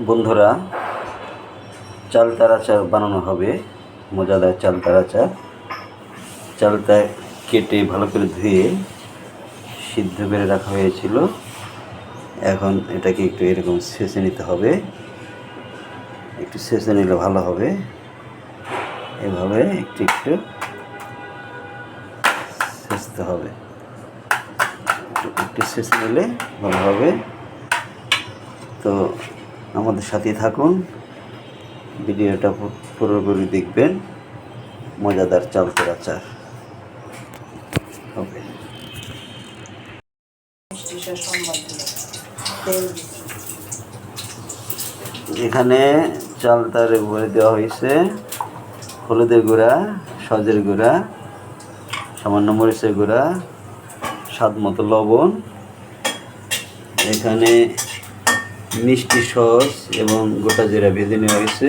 বন্ধুরা চালতার আচার বানানো হবে। মজাদার চালতার আচার চালটা কেটে ভালো করে ধুয়ে সিদ্ধ করে রাখা হয়েছিল। এখন এটাকে একটু এরকম ছেঁচে নিতে হবে। একটু ছেঁচে নিলে ভালো হবে। এভাবে একটু একটু ছেঁচতে হবে। একটু একটু নিলে ভালো হবে। তো আমাদের সাথে থাকুন। ভিডিওটা পুরোপুরি দেখবেন। মজাদার চালতের আচার তেল এখানে চালতার উপরে দেওয়া হয়েছে, হলুদের গুঁড়া, সজের গুঁড়া, সামান্য মরিচের গুঁড়া, স্বাদ মতো লবণ। এখানে মিষ্টি সস এবং গোটা জিরা ভেজে নেওয়া হয়েছে।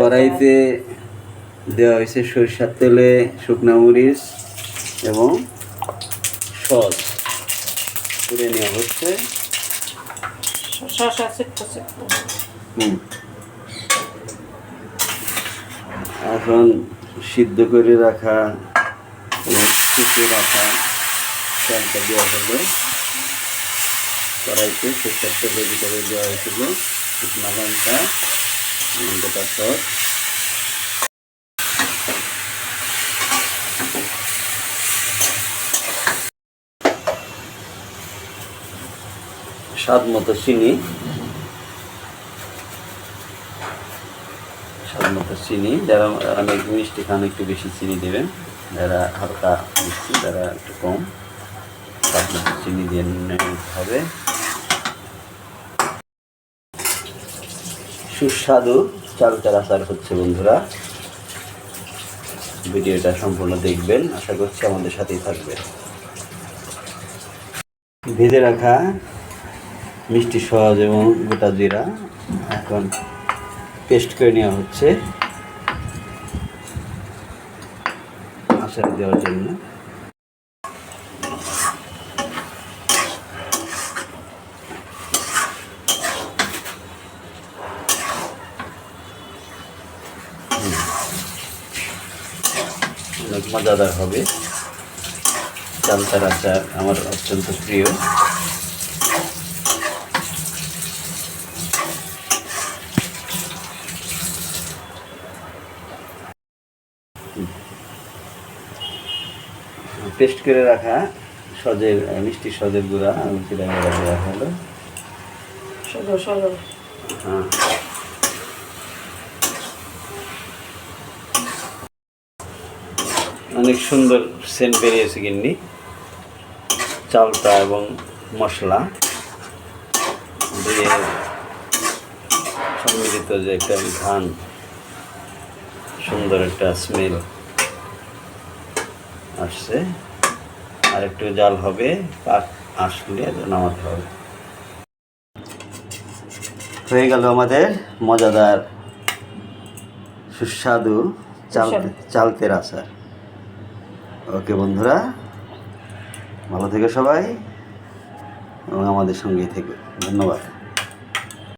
কড়াইতে দেওয়া হয়েছে সরিষার তেলে শুকনা মরিচ এবং সস। করে নেওয়া হচ্ছে। এখন সিদ্ধ করে রাখা এবং শুকিয়ে রাখা চালটা দেওয়া হলো কড়াইতে সরষের তেলের ভিতরে দেওয়া হয়েছিল। শুকনা লঙ্কা গোটা সস স্বাদ মতো চিনি। স্বাদ মতো চিনি। যারা অনেক মিষ্টি খান, একটু বেশি চিনি দেবেন। যারা হালকা মিষ্টি, যারা একটু কম, স্বাদ মতো চিনি দিয়ে নিতে হবে। সুস্বাদু চালটার আচার হচ্ছে বন্ধুরা। ভিডিওটা সম্পূর্ণ দেখবেন, আশা করছি আমাদের সাথেই থাকবে ভেজে রাখা মিষ্টি সহজ এবং গোটা জিরা এখন পেস্ট করে নেওয়া হচ্ছে। আচারে দেওয়ার জন্য। মজাদার হবে। চালতার আচার আমার অত্যন্ত প্রিয়। পেস্ট করে রাখা সজের মিষ্টি সজের গুঁড়া আমি দেওয়া হলো। সজো সজো হ্যাঁ। অনেক সুন্দর সেন্ট বেরিয়েছে গিন্নি। চালটা এবং মশলা দিয়ে সম্মিলিত যে একটা ঘান সুন্দর একটা স্মেল আসছে। আর একটু জাল হবে পাক আসলে নামাতে হবে। হয়ে গেল আমাদের মজাদার সুস্বাদু চাল। চালতের আচার। ওকে বন্ধুরা ভালো থেকো সবাই এবং আমাদের সঙ্গেই থেকে। ধন্যবাদ।